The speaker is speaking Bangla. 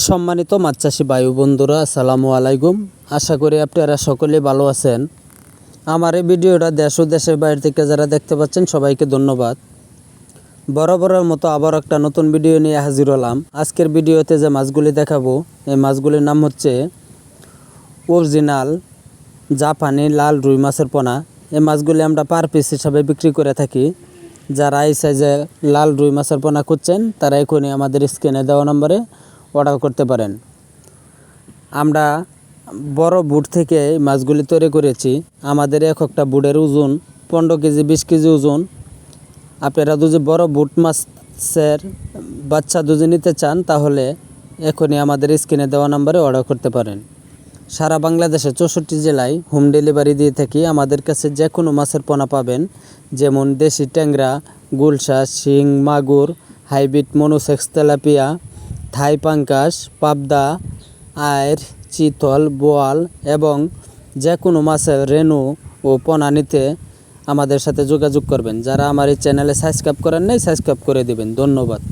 সম্মানিত মাছ চাষি বায়ু বন্ধুরা, আসসালামু আলাইকুম। আশা করি আপনারা সকলে ভালো আছেন। আমার এই ভিডিওটা দেশ ও দেশের বাইরে থেকে যারা দেখতে পাচ্ছেন, সবাইকে ধন্যবাদ। বরাবরের মতো আবার একটা নতুন ভিডিও নিয়ে হাজির হলাম। আজকের ভিডিওতে যে মাছগুলি দেখাবো, এই মাছগুলির নাম হচ্ছে অরিজিনাল জাপানি লাল রুই মাছের পোনা। এই মাছগুলি আমরা পার পিস হিসাবে বিক্রি করে থাকি। যারা এই সাইজে লাল রুই মাছের পোনা খুঁজছেন, তারা এখনই আমাদের স্ক্রিনে দেওয়া নম্বরে অর্ডার করতে পারেন। আমরা বড় বুট থেকে মাছগুলি তৈরি করেছি। আমাদের এক একটা বুটের ওজন পনেরো কেজি, বিশ কেজি ওজন। আপনারা যদি বড় বুট মাছের বাচ্চা যদি নিতে চান, তাহলে এখনই আমাদের স্ক্রিনে দেওয়া নাম্বারে অর্ডার করতে পারেন। সারা বাংলাদেশে চৌষট্টি জেলায় হোম ডেলিভারি দিয়ে থাকি। আমাদের কাছে যে কোনো মাছের পোনা পাবেন, যেমন দেশি ট্যাংরা, গুলশা, শিং, মাগুর, হাইব্রিড, মনোসেক্স, তেলাপিয়া থাই পাঙ্কাস পাবদা আয়ের চিতল, বোয়াল এবং যে কোনো মাছের রেণু ও পোনা নিতে আমাদের সাথে যোগাযোগ করবেন। যারা আমার এই চ্যানেলে সাবস্ক্রাইব করেন নাই, সাবস্ক্রাইব করে দিবেন। ধন্যবাদ।